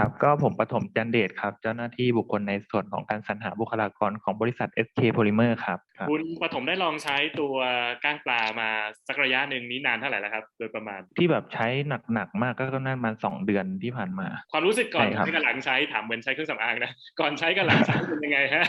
ครับ ก็ผมปฐมจันเดชครับ เจ้าหน้าที่บุคคลในส่วนของการสรรหาบุคลากรของบริษัท SK Polymer ครับครับคุณปฐมได้ลองใช้ตัวก้างปลามาสักระยะหนึ่งนี้นานเท่าไหร่แล้วครับ โดยประมาณ ที่แบบใช้หนักๆมากก็น่ามาสองเดือนที่ผ่านมา ความรู้สึกก่อนใช่ครับใช้กับหลังใช้ถามเหมือนใช้เครื่องสำอางนะก่อนใช้กับหลังใช้เป็นยังไงฮะ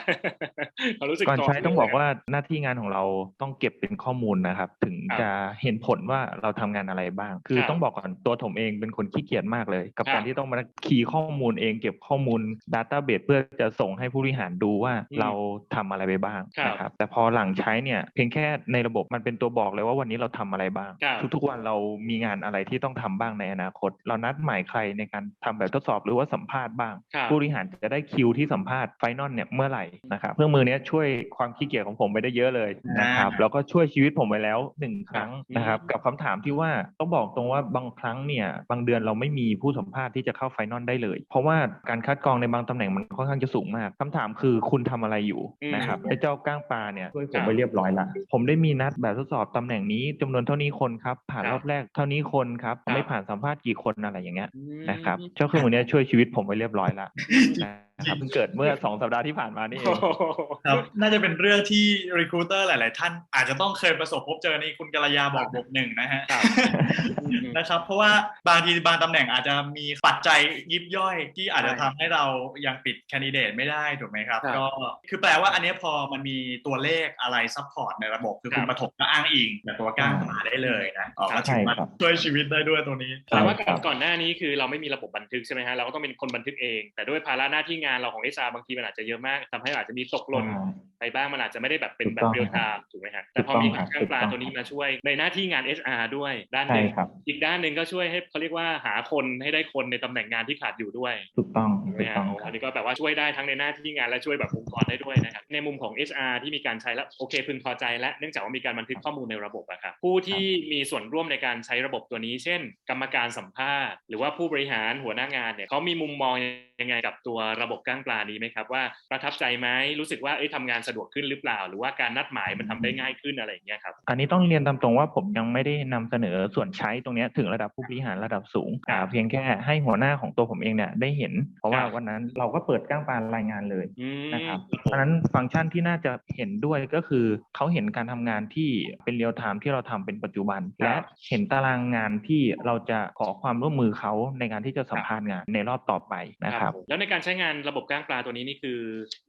ความรู้สึกก่อนใช้ต้องบอกว่าหน้าที่งานของเราต้องเก็บเป็นข้อมูลนะครับ ถึงครับจะเห็นผลว่าเราทำงานอะไรบ้าง คือครับต้องบอกก่อนตัวผมเองเป็นคนขี้เกียจมากเลย กับครับการที่ต้องมาคีย์ข้อมูลเองเก็บข้อมูล Database เพื่อจะส่งให้ผู้บริหารดูว่าอืมเราทำอะไรไปบ้างครับนะครับแต่พอหลังใช้เนี่ยเพียงแค่ในระบบมันเป็นตัวบอกเลยว่าวันนี้เราทำอะไรบ้างครับทุกๆวันเรามีงานอะไรที่ต้องทำบ้างในอนาคต เรานัดหมายใครในการทำแบบทดสอบหรือว่าสัมภาษณ์บ้างครับผู้บริหารจะได้คิวที่สัมภาษณ์ไฟนอลเนี่ยเมื่อไหร่นะครับเครื่องมือเนี้ยช่วยความขี้เกียจของผมไปได้เยอะเลยนะครับอ่าแล้วก็ช่วยชีวิตผมไปแล้วหนึ่งครั้งครับนะครับอืมกับคำถามที่ว่าต้องบอกตรงว่าบางครั้งเนี่ยบางเดือนเราไม่มีผู้สัมภาษณ์ที่จะเข้าไฟนอลได้เลยเพราะว่าการคัดกรองในบางตำแหน่งมันค่อนข้างจะสูงมากคำถามคือคุณทำอะไรอยู่อืมนะครับไอ้เจ้าก้างปลาเนี่ยช่วยผครัมบไปเรียบร้อยละผมได้มีนัดแบบทดสอบตำแหน่งนี้จำนวนเท่านี้คนครับผ่านครับรอบแรกเท่านี้คนครับครับไม่ผ่านสัมภาษณ์กี่คนอะไรอย่างเงี้ยอืมนะครับเจ้าเครื่องมือเนี้ยช่วยชีวิตผมไว้เรียบร้อยละนะครับเพิ่งเกิดเมื่อสองสัปดาห์ที่ผ่านมานี่เอโอ้งโหครับน่าจะเป็นเรื่องที่ recruiter หลาย ๆ ท่านอาจจะต้องเคยประสบพบเจอในคุณกัลยาบอกบวกหนึ่งนะฮะครับนะครับ เพราะว่าบางทีบางตำแหน่งอาจจะมีปัจจัยยิบย่อยที่อาจจะใช่ทำให้เรายังปิดแคนดิเดตไม่ได้ถูกไหมครับครับก็คือแปลว่าอันเนี้ยพอมันมีตัวเลขอะไรซัพพอร์ตในระบบ คือคุณครับปฐมก็อ้างอิงแบบตัวก้างมาได้เลยนะอ๋อก็ถือว่าใช่ครับช่วยชีวิตได้ด้วยตัวนี้แต่ว่าใช่ก่ครัอนบก่อนหน้านี้คือเราไม่มีระบบบันทึกใช่ไหมฮะเราก็ต้องเป็นคนบันทึกเอง แต่ด้วยภาระหน้าที่งานเราของเอชาบางทีมันอาจจะเยอะมากทำให้อาจจะมีตกหล่น ไปบ้างมันอาจจะไม่ได้แบบเป็นแบบถูกต้องเรียลไทม์ถูกไหมฮะแต่พอมีถูกต้องครับข้างปลาถูกต้องตัวนี้มาช่วยในหน้าที่งาน HR ด้วยด้านหใช่นึ่งครับอีกด้านหนึ่งก็ช่วยให้เขาเรียกว่าหาคนให้ได้คนในตำแหน่งงานที่ขาดอยู่ด้วยถูกต้องถูกไหมถูกฮะต้องโอ้ครัอับนนี้ก็แบบว่าช่วยได้ทั้งในหน้าที่งานและช่วยแบบองค์กรได้ด้วยนะครับในมุมของ HR ที่มีการใช้แล้วโอเคพึงพอใจและเนื่องจากว่ามีการบันทึกข้อมูลในระบบอะครับผู้ที่มีส่วนร่วมในการใช้ระบบตัวนี้ เช่น กรรมการสัมภาษณ์หรือว่าผู้บริหารหัวหน้างานเนี่ยเขามีมุมมอง ยังไงกับตัวระบบก้างปลานี้ไหมครับว่าประทับใจไหมรู้สึกว่าเอ้ยทำงานสะดวกขึ้นหรือเปล่า หรือว่าการนัดหมายมันทำได้ง่ายขึ้นอะไรอย่างเงี้ยครับอันนี้ต้องเรียนตามตรงว่าผมยังไม่ได้นำเสนอส่วนใช้ตรงเนี้ยถึงระดับผู้บริหารระดับสูงอ่าเพียงแค่ให้หัวหน้าของตัวผมเองเนี่ยได้เห็น เพราะว่าครับวันนั้นเราก็เปิดก้างปลารายงานเลยอืมนะครับเพราะฉะนั้นฟังก์ชันที่น่าจะเห็นด้วยก็คือเขาเห็นการทำงานที่เป็นเรียลไทม์ที่เราทำเป็นปัจจุบัน และเห็นตารางงานที่เราจะขอความร่วมมือเขาในการที่จะสัมภาษณ์งานในรอบต่อไปนะครับผมแล้วในการใช้งานระบบก้างปลาตัวนี้นี่คือ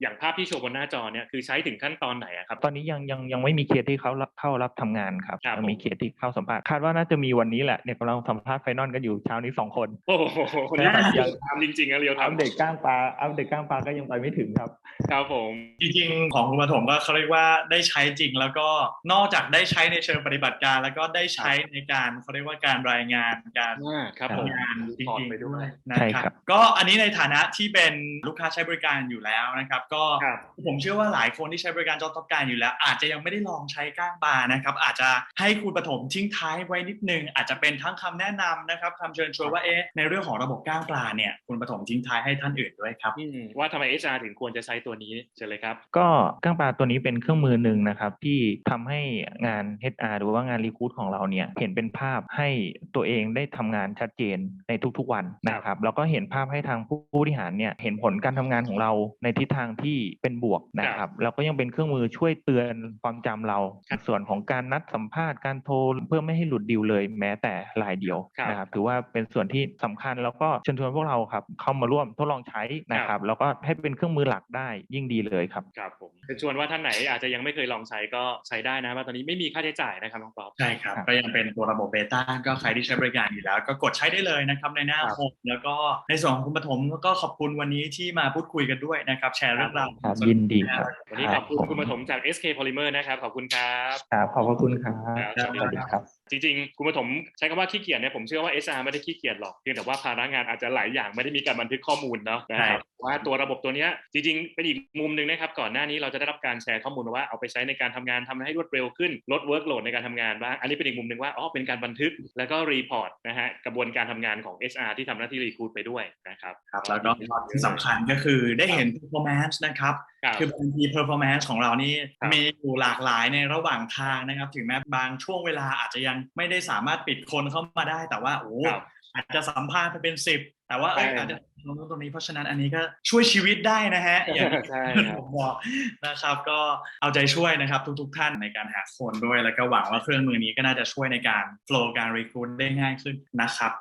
อย่างภาพที่โชว์บนหน้าจอเนี่ยคือใช้ถึงขั้นตอนไหนอะครับ ตอนนี้ยังยังยังไม่มีเคสที่เขารับเข้ารับทำงานครับครับยังมีเคสที่เข้าสัมภาษณ์คาดว่าน่าจะมีวันนี้แหละเนี่ยกำลังสัมภาษณ์ไฟนอลกันอยู่เช้านี้สองคนโอ้โหคนนี้ครับเรียวทำจริงๆนะเรียวอัปทำเดตก้างปลาอัปเดตก้างปลาก็ยังไปไม่ถึงครับครับผมจริงๆของคุณปฐมก็เขาเรียกว่าได้ใช้จริงแล้วก็นอกจากได้ใช้ในเชิงปฏิบัติการ แล้วก็ได้ใช้ในการเขาเรียกว่าการรายงานการครับผมทำงานจถอดริงไปๆด้ด้ววยยนะใช่คครัรับบก็อันนี้ในฐานะที่เป็นลูกค้าใช้บริการอยู่แล้วนะครับ ก็ครับผมเชื่อว่าหลายคนที่ใช้บริการจอท็อปการอยู่แล้ว อาจจะยังไม่ได้ลองใช้ก้างปลานะครับ อาจจะให้คุณปฐมทิ้งท้ายไว้นิดนึง อาจจะเป็นทั้งคำแนะนำนะครับคำเชิญชวนว่าเอ๊ะในเรื่องของระบบก้างปลาเนี่ยคุณปฐมทิ้งท้ายให้ท่านอื่นด้วยครับอืมว่าทำไม HR ถึงควรจะใช้ตัวนี้เชิญเลยครับ ก็ก้างปลาตัวนี้เป็นเครื่องมือหนึ่งนะครับที่ทำให้งาน HR หรือว่างานรีคูดของเราเนี่ยเห็นเป็นภาพให้ตัวเองได้ทำงานชัดเจนในทุกๆวันนะครับแล้วก็เห็นภาพให้ทางผู้บริหารเนี่ยเห็นผลการทำงานของเราในทิศทางที่เป็นบวกนะครับแล้วก็ยังเป็นเครื่องมือช่วยเตือนความจำเราครับส่วนของการนัดสัมภาษณ์การโทรเพื่อไม่ให้หลุดดิวเลยแม้แต่รายเดียวครับนะครับถือว่าเป็นส่วนที่สำคัญแล้วก็เชิญชวนพวกเราครับเข้ามาร่วมทดลองใช้นะครับแล้วก็ให้เป็นเครื่องมือหลักได้ยิ่งดีเลยครับครับผมเชิญชวนว่าท่านไหนอาจจะยังไม่เคยลองใช้ก็ใช้ได้นะว่าตอนนี้ไม่มีค่าใช้จ่ายนะครับน้องป๊อปใช่ครับครับก็ยังเป็นตัวระบบเบต้าก็ใครที่ใช้บริการอยู่แล้ว ก็กดใช้ได้เลยนะครับในหน้าครับโฮมแล้วก็ในส่วนของคุณปฐมก็ขอบคุณวันนี้ที่มาพูดคุยกันด้วยนะครับ แชร์เรื่องราวครับยินดีครับวันนี้ขอบคุณคุณปฐมจาก SK Polymer นะครับ ขอบคุณครับครับขอบพระคุณครับครับสวัสดีครับจริงๆ คุณปฐมใช้คำว่าขี้เกียจเนี่ยผมเชื่อว่า HR ไม่ได้ขี้เกียจหรอกเพียงแต่ว่าภาระงานอาจจะหลายอย่างไม่ได้มีการบันทึกข้อมูลเนาะนะครับว่าตัวระบบตัวเนี้ยจริงๆเป็นอีกมุมหนึ่งนะครับก่อนหน้านี้เราจะได้รับการแชร์ข้อมูลมาว่าเอาไปใช้ในการทำงานทำให้รวดเร็วขึ้นลดเวิร์กโหลดในการทำงานบ้างอันนี้เป็นอีกมุมหนึ่งว่าอ๋อเป็นการบันทึกแล้วก็รีพอร์ตนะฮะกระบวนการทำงานของ HR ที่ทำหน้าที่รีคูดไปด้วยนะครับครับแล้วก็ที่สำคัญก็คือได้เห็น performance นะครับครับคือบางที performance ของเรานี่ครับมีอยู่หลากหลายในระหว่างทางนะครับ ถึงแม้บางช่วงเวลาอาจจะยังไม่ได้สามารถปิดคนเข้ามาได้แต่ว่าโอ้ครับอาจจะสัมภาษณ์ไปเป็น10แต่ว่าเอ้ยใช่อาจจะลงตรงนี้เพราะฉะนั้นอันนี้ก็ช่วยชีวิตได้นะฮะอย่างที่ใช่ครับผมบอกนะครับ ก็เอาใจช่วยนะครับทุก ๆ ท่านในการหาคนด้วย แล้วก็หวังว่าเครื่องมือนี้ก็น่าจะช่วยในการโฟล์การรีคูดได้ง่ายขึ้นนะครับ